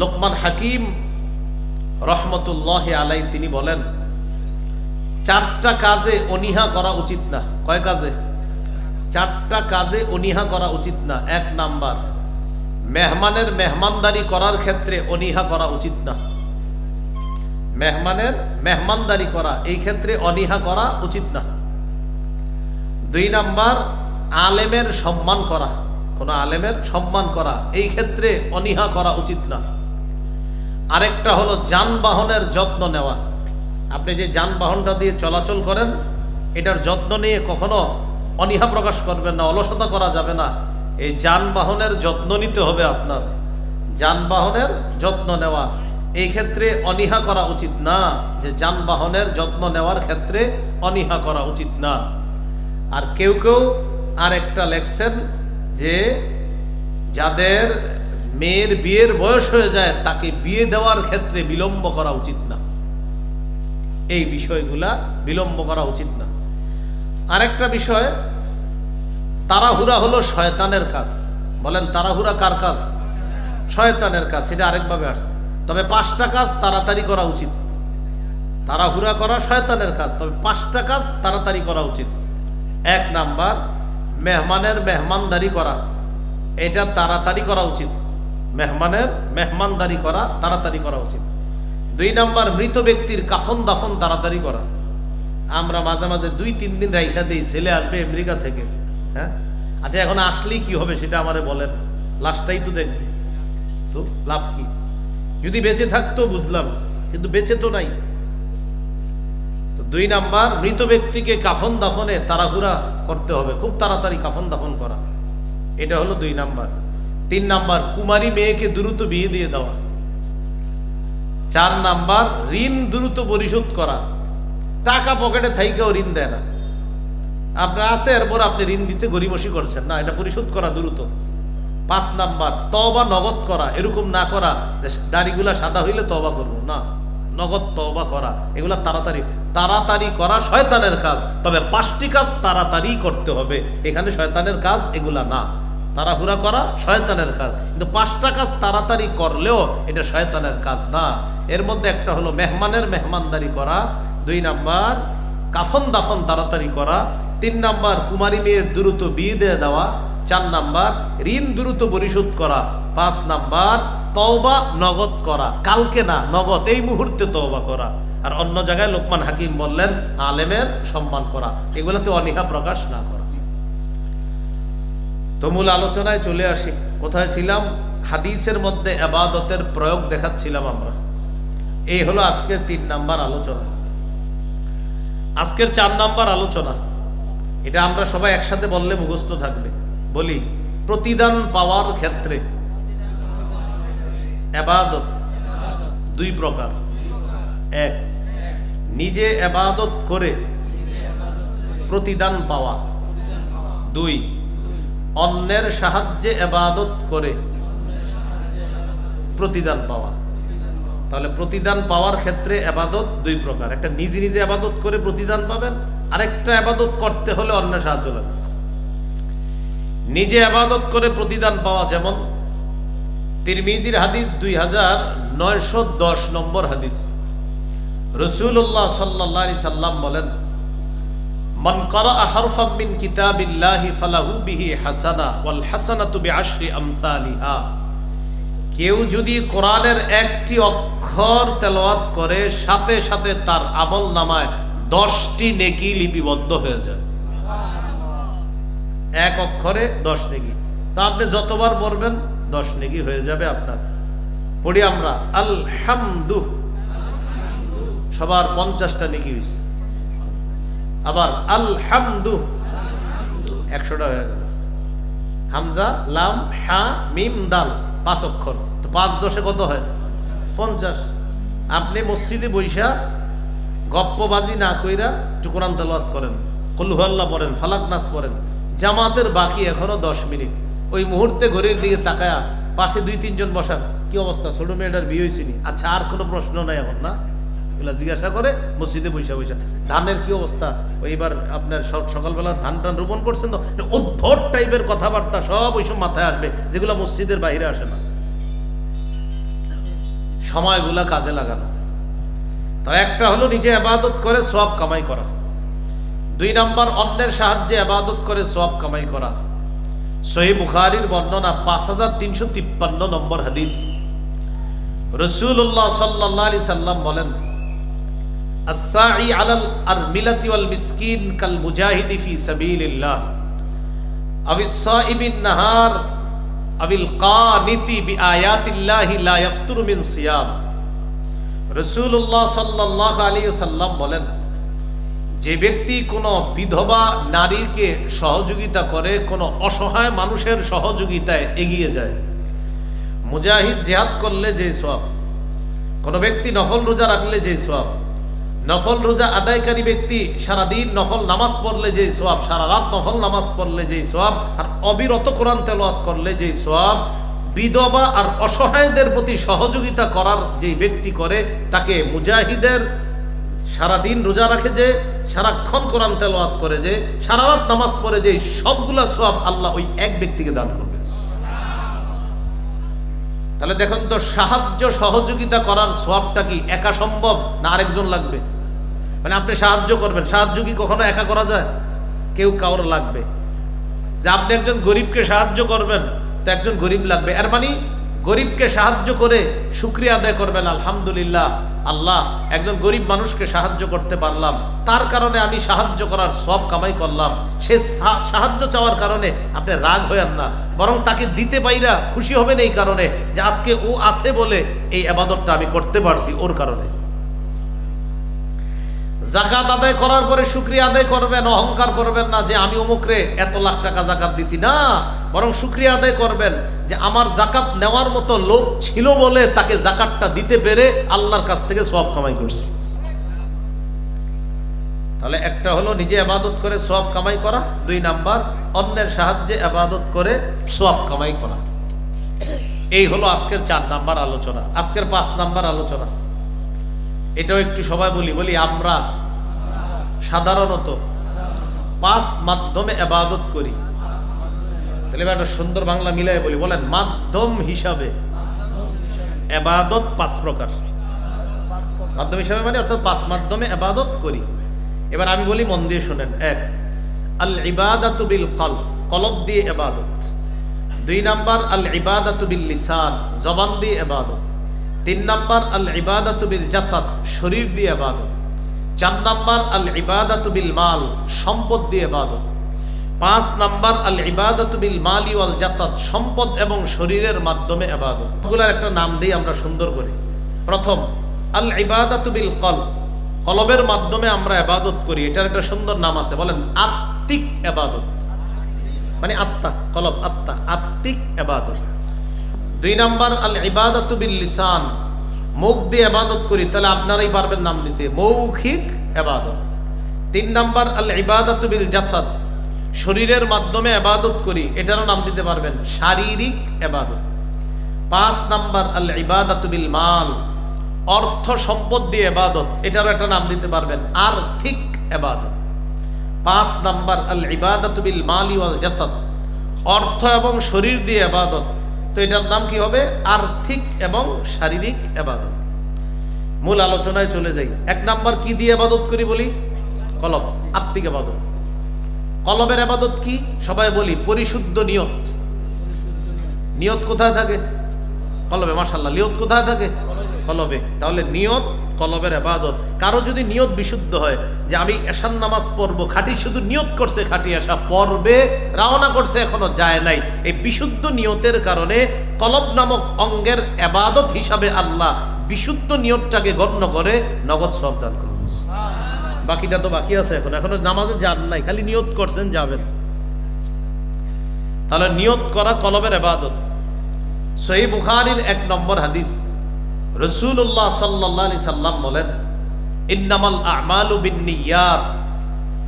লোকমান হাকিম রহমতুল্লাহ আলাই তিনি বলেন, চারটা কাজে অনীহা করা উচিত না। কয় কাজে? চারটা কাজে অনীহা করা উচিত না। এক নাম্বার, মেহমানের মেহমানদারি করার ক্ষেত্রে অনীহা করা উচিত না। মেহমানের মেহমানদারি করা, এই ক্ষেত্রে অনীহা করা উচিত না। দুই নাম্বার, আলেমের সম্মান করা। কোন আলেমের সম্মান করা, এই ক্ষেত্রে অনীহা করা উচিত না। আরেকটা হলো যানবাহনের যত্ন নেওয়া। আপনি যে যানবাহনটা দিয়ে চলাচল করেন, এটার যত্ন নিয়ে কখনো অনীহা প্রকাশ করবেন না, অলসতা করা যাবে না। এই যানবাহনের যত্ন নিতে হবে আপনার। যানবাহনের যত্ন নেওয়া। এই ক্ষেত্রে অনীহা করা উচিত না, যে যানবাহনের যত্ন নেওয়ার ক্ষেত্রে অনীহা করা উচিত না। আর কেউ কেউ আর একটা লেখছেন যে, যাদের মেয়ের বিয়ের বয়স হয়ে যায়, তাকে বিয়ে দেওয়ার ক্ষেত্রে বিলম্ব করা উচিত না। এই বিষয়গুলা বিলম্ব করা উচিত না। আরেকটা বিষয়, তাড়াহুড়া হলো শয়তানের কাজ। বলেন, তাড়াহুড়া কার কাজ? শয়তানের কাজ, সেটা আরেকভাবে আসছে। তবে পাঁচটা কাজ তাড়াতাড়ি করা উচিত। তাড়াহুড়া করা শয়তানের কাজ, তবে পাঁচটা কাজ তাড়াতাড়ি করা উচিত। এক নাম্বার, মেহমানের মেহমানদারি করা। এটা তাড়াতাড়ি করা উচিত। মেহমানের মেহমানদারি করা, তাড়াতাড়ি করা উচিত। দুই নাম্বার, মৃত ব্যক্তির কাফন দাফন তাড়াতাড়ি করা। আমরা মাঝে মাঝে দুই, তিন দিন রাইখা দিই, ছেলে আসবে আমেরিকা থেকে হ্যাঁ? আচ্ছা এখন আসলেই কি হবে সেটা আমারে বলেন। লাস্টটাই তো দেখবে। তো লাভ কি? যদি বেঁচে থাকতো বুঝলাম, কিন্তু বেঁচে তো নাই। তো দুই নাম্বার, মৃত ব্যক্তিকে কাফন দাফনে তাড়াহুড়া করতে হবে। খুব তাড়াতাড়ি কাফন দাফন করা। এটা হলো দুই নাম্বার। তিন নাম্বার, কুমারী মেয়েকে দ্রুত বিয়ে দিয়ে দেওয়া। চার নাম্বার, ঋণ দ্রুত পরিশোধ করা। টাকা পকেটে থাইকেও ঋণ দেয় না। আপনার আছে, এরপর আপনি ঋণ দিতে গরিমসি করছেন। না, এটা পরিশোধ করা দ্রুত। পাঁচ নাম্বার তবা নগদ করা। এরকম না করা দাড়িগুলা সাদা হইলে তবা করব। না, নগদ তবা করা। এগুলা তাড়াতাড়ি তাড়াতাড়ি করা শয়তানের কাজ। তবে পাঁচটি কাজ তাড়াতাড়ি করতে হবে। এখানে শয়তানের কাজ এগুলা না। তাড়াহুড়া করা শয়তানের কাজ। কিন্তু পাঁচটা কাজ তাড়াতাড়ি করলেও এটা শয়তানের কাজ না। এর মধ্যে একটা হলো মেহমানের মেহমানদারি করা। দুই নাম্বার, কাফন দাফন তাড়াতাড়ি করা। তিন নাম্বার, কুমারী মেয়ের দ্রুত বিয়ে দিয়ে দেওয়া। চার নাম্বার, ঋণ দ্রুত পরিশোধ করা। পাঁচ নাম্বার, তওবা নগদ করা। কালকে না, নগদ, এই মুহূর্তে তওবা করা। আর অন্য জায়গায় লোকমান হাকিম বললেন, আলেমের সম্মান করা। এগুলোতে অনীহা প্রকাশ না করা। তো মূল আলোচনায় চলে আসি। কোথায় ছিলাম? হাদিসের মধ্যে আবাদতের প্রয়োগ দেখাচ্ছিলাম আমরা। এই হলো আজকের তিন নাম্বার আলোচনা। আজকের চার নাম্বার আলোচনা। এটা আমরা সবাই একসাথে বললে মুখস্থ থাকবে। বলি, প্রতিদান পাওয়ার ক্ষেত্রে এবাদত দুই প্রকার। এক, নিজে এবাদত করে প্রতিদান পাওয়া। দুই অন্যের সাহায্যে এবাদত করে প্রতিদান পাওয়া। তাহলে প্রতিদান পাওয়ার ক্ষেত্রে আবাদত দুই প্রকার। একটা নিজে নিজে আবাদত করে প্রতিদান পাবেন, আরেকটা আবাদত করতে হলে অন্য সাহায্য লাগবে। নিজে আবাদত করে প্রতিদান পাওয়া যেমন তিরমিজির হাদিস দুই হাজার নয়শো দশ নম্বর হাদিস। রসুল্লাহ সাল্লাহ সাল্লাম বলেন মন করা হারফাম মিন কিতাবিল্লাহি ফালাহু বিহি হাসানা ওয়াল হাসানাতু বিআশরি আমসালিহা। কেউ যদি কোরআনের একটি অক্ষর তেলাওয়াত করে, সাথে সাথে তার আমল নামায়, দশটি নেকি লিপিবদ্ধ হয়ে যায়। এক অক্ষরে দশ নেকি। তা আপনি যতবার পড়বেন দশ নেকি হয়ে যাবে আপনার। পড়ি আমরা আলহামদু সবার পঞ্চাশটা নেকি হয়েছে আবার আলহামদু। একশোটা হয়ে গেল। হামজা, লাম, হা, মিম, দাল, পাঁচ অক্ষর। তো পাঁচ দশে কত হয়? পঞ্চাশ। আপনি মসজিদে বৈশা গপ্পবাজি না কইরা তেলাওয়াত করেন। কল্লুহাল্লা পড়েন, ফালাক নাচ পড়েন। জামাতের বাকি এখনও দশ মিনিট। ওই মুহূর্তে ঘড়ির দিকে তাকায়া পাশে দুই তিনজন বসার কি অবস্থা? ছোট মেয়েটার বিয়ে হয়েছিনি আচ্ছা আর কোনো প্রশ্ন নাই এখন, না? এগুলা জিজ্ঞাসা করে, মসজিদে বৈশা বৈশা ধানের কি অবস্থা? ওইবার আপনার সকালবেলা ধান টান রোপণ করছেন তো? উদ্ভট টাইপের কথাবার্তা সব ওইসব মাথায় আসবে, যেগুলো মসজিদের বাইরে আসে না। সময়গুলা কাজে লাগানো। তার একটা হলো নিজে আবাদত করে সব কামাই করা। দুই নাম্বার, অন্যের সাহায্যে আবাদত করে সব কামাই করা। সহি বুখারির বর্ণনা পাঁচ হাজার তিনশো তিপ্পান্ন নম্বর হাদিস। রসুল্লাহ সাল্লাহ আলি সাল্লাম বলেন আসাই আলাল আর মিলাতি ওয়াল মিসকিন কাল মুজাহিদি ফি সাবিলিল্লাহ নাহার আবিল কানিতি বি আয়াতিল্লাহি লা মিন সিয়াম। রসুল্লাহ সাল্লাহ আলী সাল্লাম বলেন, যে ব্যক্তি কোনো বিধবা নারীকে সহযোগিতা করে, কোনো অসহায় মানুষের সহযোগিতায় এগিয়ে যায়, মুজাহিদ জেহাদ করলে যে সব কোনো ব্যক্তি নফল রোজা রাখলে যে সব নফল রোজা আদায়কারী ব্যক্তি সারাদিন নফল নামাজ পড়লে যে সোয়াব সারা রাত নফল নামাজ পড়লে যে সব আর অবিরত কোরআন তেলাওয়াত করলে যে সোয়াব বিধবা আর অসহায়দের প্রতি সহযোগিতা করার যে ব্যক্তি করে, তাকে মুজাহিদের সারাদিন রোজা রাখে যে, সারাক্ষণ কোরআন তেলাওয়াত করে যে, সারা রাত নামাজ পড়ে যে, সবগুলা সোয়াব আল্লাহ ওই এক ব্যক্তিকে দান করবে। তাহলে দেখুন তো, সাহায্য সহযোগিতা করার স্বভাবটা কি? একা সম্ভব না আরেকজন লাগবে? মানে আপনি সাহায্য করবেন। সাহায্য কি কখনো একা করা যায়? কেউ কারোর লাগবে। যে আপনি একজন গরিবকে সাহায্য করবেন, তো একজন গরিব লাগবে। এর মানে গরিবকে সাহায্য করে শুক্রিয়া আদায় করবেন, আলহামদুলিল্লাহ। আল্লাহ, একজন গরিব মানুষকে সাহায্য করতে পারলাম। তার কারণে আমি সাহায্য করার সব কামাই করলাম। সে সাহায্য চাওয়ার কারণে আপনি রাগ হইয়ান না। বরং তাকে দিতে পাইরা খুশি হবেন এই কারণে যে আজকে ও আছে বলে এই আবাদতটা আমি করতে পারছি ওর কারণে। জাকাত আদায় করার পরে শুক্রিয়া আদায় করবেন, অহংকার করবেন না যে আমি অমুকরে এত লাখ টাকা জাকাত দিছি। না, বরং শুক্রিয়া আদায় করবেন যে আমার জাকাত নেওয়ার মতো লোক ছিল বলে তাকে জাকাতটা দিতে পেরে আল্লাহর কাছ থেকে সব কামাই করছি। তাহলে একটা হলো নিজে আবাদত করে সব কামাই করা, দুই নাম্বার অন্যের সাহায্যে আবাদত করে সব কামাই করা। এই হলো আজকের চার নাম্বার আলোচনা, আজকের পাঁচ নাম্বার আলোচনা। এটাও একটু সবাই বলি বলি আমরা সাধারণত পাঁচ মাধ্যমে আবাদত করি। তাহলে একটা সুন্দর বাংলা মিলাই বলি, বলেন মাধ্যম হিসাবে আবাদত পাঁচ প্রকার। মাধ্যম হিসাবে মানে অর্থাৎ পাঁচ মাধ্যমে আবাদত করি। এবার আমি বলি মন দিয়ে শোনেন, এক, আল ইবাদাতু বিল কল কলব দিয়ে আবাদত। দুই নাম্বার, আল ইবাদাতু বিল লিসান, জবান দিয়ে আবাদত। তিন নাম্বার, আল ইবাদাতু বিল জাসাদ, শরীর দিয়ে আবাদত চার নাম্বার, আল ইবাদাতু বিল মাল, সম্পদ দিয়ে আবাদত পাঁচ নাম্বার, আল ইবাদাতু বিল মালি ওয়াল জাসাদ, সম্পদ এবং শরীরের মাধ্যমে আবাদত এগুলার একটা নাম দিই আমরা সুন্দর করে। প্রথম, আল ইবাদাতু বিল কল কলবের মাধ্যমে আমরা আবাদত করি। এটার একটা সুন্দর নাম আছে, বলেন আত্মিক আবাদত মানে আত্মা, কলব, আত্মা, আত্মিক আবাদত দুই নাম্বার, আল ইবাদাতু বিল লিসান। মুখ দিয়ে আবাদত করি, তাহলে আপনারাই পারবেন নাম দিতে। মৌখিক আবাদত তিন নাম্বার, আল ইবাদাতু বিল জাসাদ। শরীরের মাধ্যমে আবাদত করি, এটারও নাম দিতে পারবেন, শারীরিক আবাদত পাঁচ নাম্বার, আল ইবাদাতু বিল মাল। অর্থ সম্পদ দিয়ে আবাদত এটারও একটা নাম দিতে পারবেন, আর্থিক আবাদত পাঁচ নাম্বার, আল ইবাদাতু বিল মালি ওয়াল জাসাদ। অর্থ এবং শরীর দিয়ে আবাদত তো এটার নাম কি হবে? আর্থিক এবং শারীরিক আবাদত। মূল আলোচনায় চলে যাই। এক নাম্বার কি দিয়ে আবাদত করি বলি? কলব আত্মিক আবাদত। কলবের আবাদত কি? সবাই বলি, পরিশুদ্ধ নিয়ত। নিয়ত কোথায় থাকে? কলবে মাসাল্লাহ নিয়ত কোথায় থাকে? কলবে তাহলে নিয়ত কলবের আবাদত কারও যদি নিয়ত বিশুদ্ধ হয় যে আমি এশান নামাজ পড়ব খাঁটি শুধু নিয়ত করছে খাঁটি আসা পড়বে রওনা করছে এখনও যায় নাই। এই বিশুদ্ধ নিয়তের কারণে কলব নামক অঙ্গের আবাদত হিসাবে আল্লাহ বিশুদ্ধ নিয়তটাকে গণ্য করে নগদ সব দান করুন। বাকিটা তো বাকি আছে এখন। এখনও নামাজে যান নাই খালি নিয়ত করছেন যাবেন। তাহলে নিয়ত করা কলবের আবাদত সহি বুখারির এক নম্বর হাদিস। রসুল্লাহ সাল্লাহ আলি সাল্লাম বলেন ইন্নামাল আমালু বিন্নিয়াত।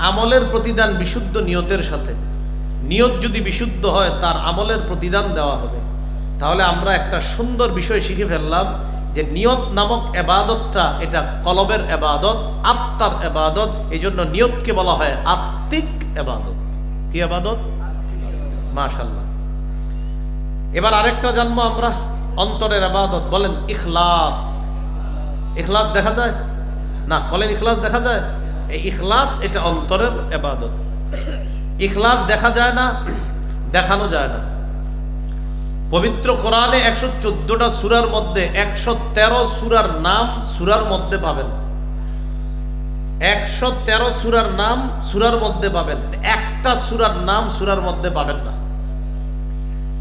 আমলের প্রতিদান বিশুদ্ধ নিয়তের সাথে। নিয়ত যদি বিশুদ্ধ হয় তার আমলের প্রতিদান দেওয়া হবে। তাহলে আমরা একটা সুন্দর বিষয় শিখে ফেললাম যে নিয়ত নামক এবাদতটা এটা কলবের এবাদত আত্মার এবাদত এই জন্য নিয়তকে বলা হয় আত্মিক এবাদত। কি এবাদত? মাশাল্লাহ এবার আরেকটা জানব আমরা। অন্তরের আবাদত বলেন ইখলাস। ইখলাস দেখা যায়? না, বলেন ইখলাস দেখা যায়? এই ইখলাস এটা অন্তরের আবাদত। ইখলাস দেখা যায় না, দেখানো যায় না। পবিত্র কোরআনে একশো চোদ্দটা সুরার মধ্যে একশো তেরো সুরার নাম সুরার মধ্যে পাবেন। একশো তেরো সুরার নাম সুরার মধ্যে পাবেন। একটা সুরার নাম সুরার মধ্যে পাবেন না।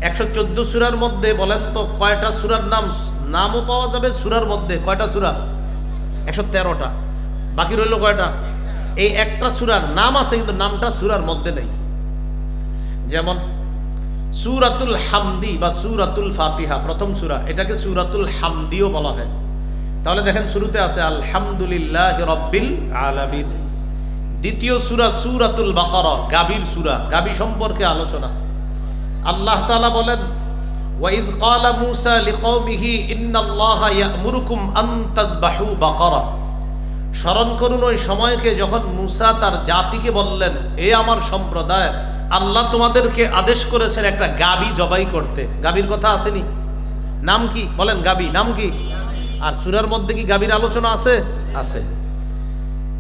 একশো চোদ্দ সুরার মধ্যে বলেন তো, কয়টা সুরার নাম, নামও পাওয়া যাবে সুরার মধ্যে, কয়টা সুরা? একশো তেরোটা। বাকি রইল কয়টা? এই একটা সুরার নাম আছে, কিন্তু নামটা সুরার মধ্যে নেই। যেমন, সুরাতুল হামদি বা সুরাতুল ফাতিহা, প্রথম সুরা, এটাকে সুরাতুল হামদিও বলা হয়। তাহলে দেখেন শুরুতে আছে, আলহামদুলিল্লাহ রব্বিল আলামিন। দ্বিতীয় সুরা সুরাতুল বাকারা, গাভীর সুরা গাবি সম্পর্কে আলোচনা। আল্লাহ তাআলা বলেন, ওয়াইদ ক্বালা মূসা লিকওমিহি, ইন্নাল্লাহা ইয়া'মুরুকুম আন তাযবাহু বাকারা। স্মরণ করুন ওই সময়কে যখন মুসা তার জাতিকে বললেন, এ আমার সম্প্রদায়, আল্লাহ তোমাদেরকে আদেশ করেছেন একটা গাবি জবাই করতে। গাবির কথা আসেনি? নাম কি? বলেন গাবি, নাম কি? আর সুরার মধ্যে কি গাবির আলোচনা আছে? আছে।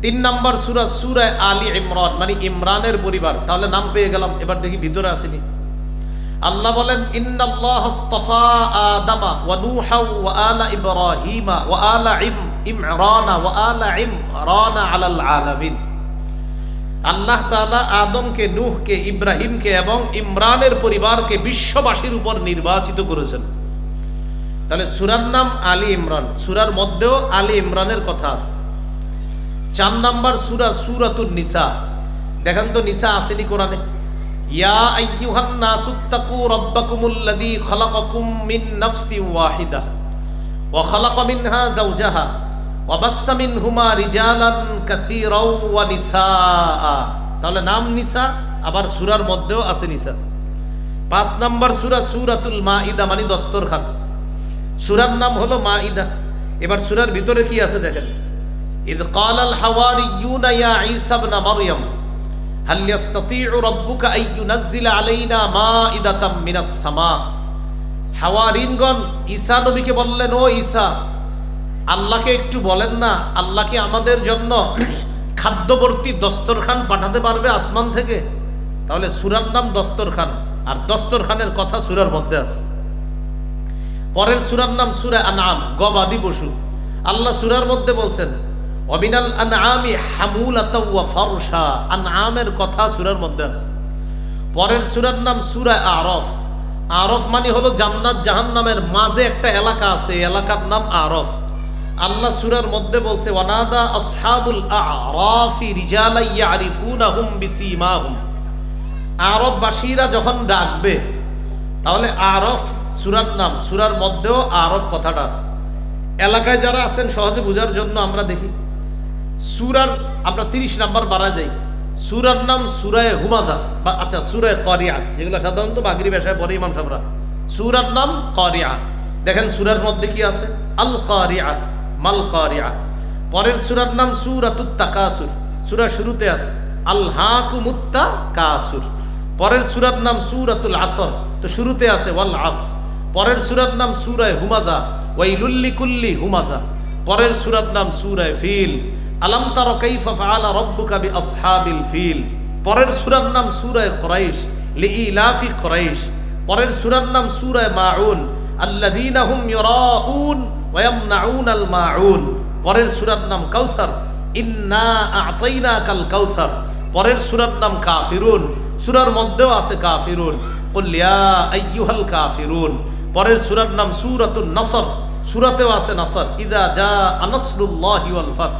তিন নাম্বার সুরা সুরায় আলী ইমরান মানে ইমরানের পরিবার। তাহলে নাম পেয়ে গেলাম, এবার দেখি ভিতরে আসেনি। আল্লাহ বলেন, ইন্নাল্লাহ আস্তাফা আদামা ওয়া নূহা ওয়া আলা ইব্রাহিমা ওয়া আলা ইম, ইমরানা ওয়া আলা ইমরানা আলাল আলামিন। আল্লাহ তাআলা আদমকে, নূহকে, ইব্রাহিমকে এবং ইমরানের পরিবারকে বিশ্ববাসীর উপর নির্বাচিত করেছেন। তাহলে সুরার নাম আলী ইমরান। সুরার মধ্যেও আলী ইমরানের কথা আছে। চার নাম্বার সুরা সুরাতুন নিসা। দেখেন তো নিসা আসেনি কোরআনে? ইয়া আইয়ুহান নাসু তাকু রাব্বাকুমুল্লাযী খালাকাকুম মিন নাফসিন ওয়াহিদা ওয়া খালাকা মিনহা যাওজাহা ওয়া বাসসা মিনহুমা রিজালান কাসীরা ওয়া নিসাআ। তাহলে নাম নিসা, আবার সূরার মধ্যেও আছে নিসা। পাঁচ নাম্বার সূরা সূরাতুল মাঈদা মানে দস্তরখান। সূরার নাম হলো মাঈদা। এবার সূরার ভিতরে কি আছে দেখেন? ইদ ক্বালাল হাওয়ারিয়ুনা ইয়া ঈসা ইবনে মারইয়াম। هل يستطيع ربك أن ينزل علينا مائدة من السماء হাওয়ারিনগণ ঈসা নবীকে বললেন ও ঈসা আল্লাহকে একটু বলেন না আল্লাহকে আমাদের জন্য খাদ্যবর্তী দস্তরখান পাঠাতে পারবে আসমান থেকে তাহলে সুরার নাম দস্তরখান আর দস্তরখানের কথা সুরার মধ্যে আছে পরের সুরার নাম সুরা আনাম গবাদি পশু আল্লাহ সুরার মধ্যে বলছেন অবিনাল আনআমি হামুলাতা ওয়া ফারশা। আনআমের কথা সূরার মধ্যে আছে। পরের সূরার নাম সূরা আরফ। আরফ মানে হলো জান্নাত, জাহান্নামের মাঝে একটা এলাকা আছে এলাকার নাম আরফ। আল্লাহ সূরার মধ্যে বলছে, ওয়ানাদা আসহাবুল আরাফি রিজালা ইয়ারিফুনাহুম বিসীমাহুম। আরববাসীরা যখন ডাকবে, তাহলে আরফ সূরার নাম, সূরার মধ্যেও আরফ কথাটা আছে। এলাকায় যারা আছেন, সহজে বোঝার জন্য আমরা দেখি। সুরার, আমরা তিরিশ নাম্বার বাড়া যাই সুরার নাম সুরায় হুমাজা, বা আচ্ছা সুরায় করিয়া, যেগুলো সাধারণত বাগরি ভাষায় পরে ইমাম সাহরা সুরার নাম করিয়া। দেখেন সুরার মধ্যে কি আছে? আল করিয়া, মাল করিয়া। পরের সুরার নাম সুরাতুত তাকাসুর, সুরা শুরুতে আছে, আল হাকুমুত্তা কাসুর পরের সুরার নাম সুরাতুল আসর, তো শুরুতে আছে, ওয়াল আস। পরের সুরার নাম সুরায় হুমাজা ওয়াইলুল্লি কুল্লি হুমাজা। পরের সুরার নাম সুরায় ফিল আলাম তার কাইফা ফাআলা রাব্বুকা বিআসহাবিল ফিল। পরের সূরার নাম সূরায়ে কুরাইশ, লিইলাফি কুরাইশ। পরের সূরার নাম সূরায়ে মাউন, আল্লাযীনা হুম ইউরাউন ওয়া ইয়ামনাউনাল মাউন। পরের সূরার নাম কাউসার, ইন্না আ'তাইনাকাল কাউসার। পরের সূরার নাম কাফিরুন, সূরার মধ্যেও আছে কাফিরুন। কুল ইয়া কাফিরুন। পরের সূরার নাম সূরাতুন নসর, সূরাতেও আছে নসর। ইদা জা আনাসরুল্লাহি ওয়াল ফাত।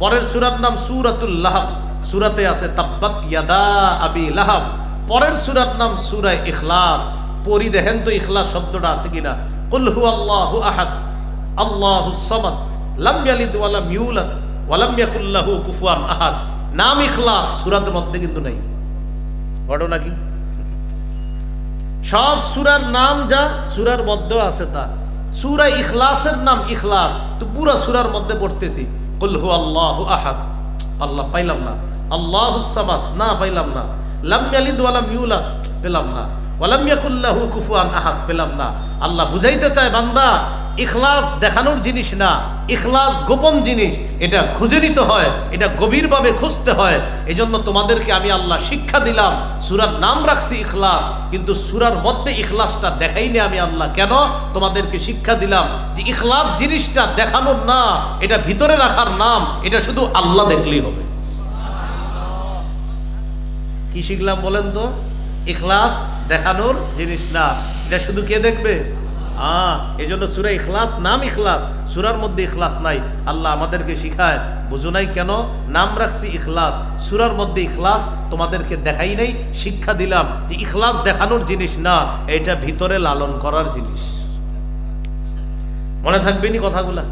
পরের সুরার নাম সুরাতুল লাহাব। সুরাতে আছে তাব্বাত ইয়াদা আবি লাহাব। পরের সুরার নাম সুরায় ইখলাস। পরি দেখেন তো ইখলাস শব্দটা আছে কিনা? আল্লাহু আহাদ, আল্লাহু সামাদ, লাম ইয়ালিদ ওয়া লাম ইউলাদ, ওয়া লাম কুফুয়ান আহাদ। নাম ইখলাস সূরাতের মধ্যে কিন্তু নাই। সব সুরার নাম যা, সুরার মধ্যেও আছে তা। সুরা ইখলাসের নাম ইখলাস। তো পুরা সুরার মধ্যে পড়তেছি। কুল আল্লাহ আহাদ। আল্লাহ পাইলাম না। আল্লাহ সামাদ। না পাইলাম না। লাম ইয়ালিদ ওয়া ইউলাদ। পেলাম না। ওয়ালাম কুফুয়ান আহাদ, পেলাম না। আল্লাহ বুঝাইতে চায়, বান্দা, ইখলাস দেখানোর জিনিস না, ইখলাস গোপন জিনিস, এটা খুঁজে নিতে হয়, এটা গভীরভাবে খুঁজতে হয়। এজন্য তোমাদেরকে আমি আল্লাহ শিক্ষা দিলাম, সুরার নাম রাখছি ইখলাস, কিন্তু সুরার মধ্যে ইখলাসটা দেখাইনি আমি আল্লাহ। কেন? তোমাদেরকে শিক্ষা দিলাম যে ইখলাস জিনিসটা দেখানোর না, এটা ভিতরে রাখার নাম, এটা শুধু আল্লাহ দেখলেই হবে। কি শিখলাম বলেন তো? ইখলাস দেখানোর জিনিস না। এটা শুধু কে দেখবে? হ্যাঁ এই জন্য সুরা ইখলাস নাম ইখলাস, সুরার মধ্যে ইখলাস নাই। আল্লাহ আমাদেরকে শিখায়, বুঝো নাই কেন? নাম রাখছি ইখলাস, সুরার মধ্যে ইখলাস তোমাদেরকে দেখাই নাই, শিক্ষা দিলাম যে ইখলাস দেখানোর জিনিস না, এটা ভিতরে লালন করার জিনিস। মনে থাকবে নি কথাগুলা?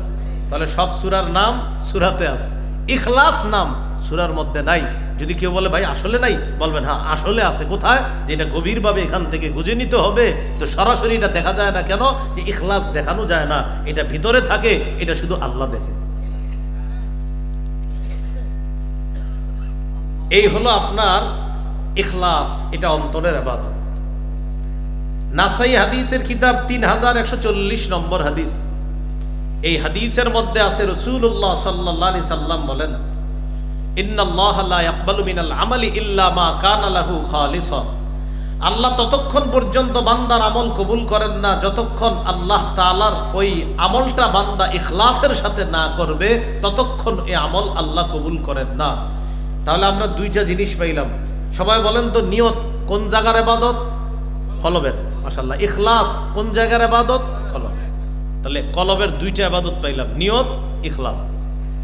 তাহলে সব সুরার নাম সুরাতে আছে। ইখলাস নাম সুরার মধ্যে নাই। যদি কেউ বলে, ভাই, আসলে নাই? বলবেন হ্যাঁ আসলে আছে। কোথায়? যে এটা গভীরভাবে এখান থেকে গুজে নিতে হবে। তো সরাসরি এটা দেখা যায় না কেন? যে ইখলাস দেখানো যায় না। এটা ভিতরে থাকে, এটা শুধু আল্লাহ দেখে। এই হলো আপনার ইখলাস, এটা অন্তরের আবাদত। নাসাই হাদিসের কিতাব তিন হাজার একশো চল্লিশ নম্বর হাদিস। এই হাদিসের মধ্যে আছে রসুল্লাহ সাল্লাহ সাল্লাম বলেন আল্লাহ ততক্ষণ পর্যন্ত বান্দার আমল কবুল করেন না, যতক্ষণ আল্লাহ তালার ওই আমলটা বান্দা ইখলাসের সাথে না করবে, ততক্ষণ এই আমল আল্লাহ কবুল করেন না। তাহলে আমরা দুইটা জিনিস পাইলাম। সবাই বলেন তো, নিয়ত কোন জায়গার এবাদত কলবের মাসাল্লাহ ইখলাস কোন জায়গার আবাদত কলব। তাহলে কলবের দুইটা আবাদত পাইলাম, নিয়ত, ইখলাস।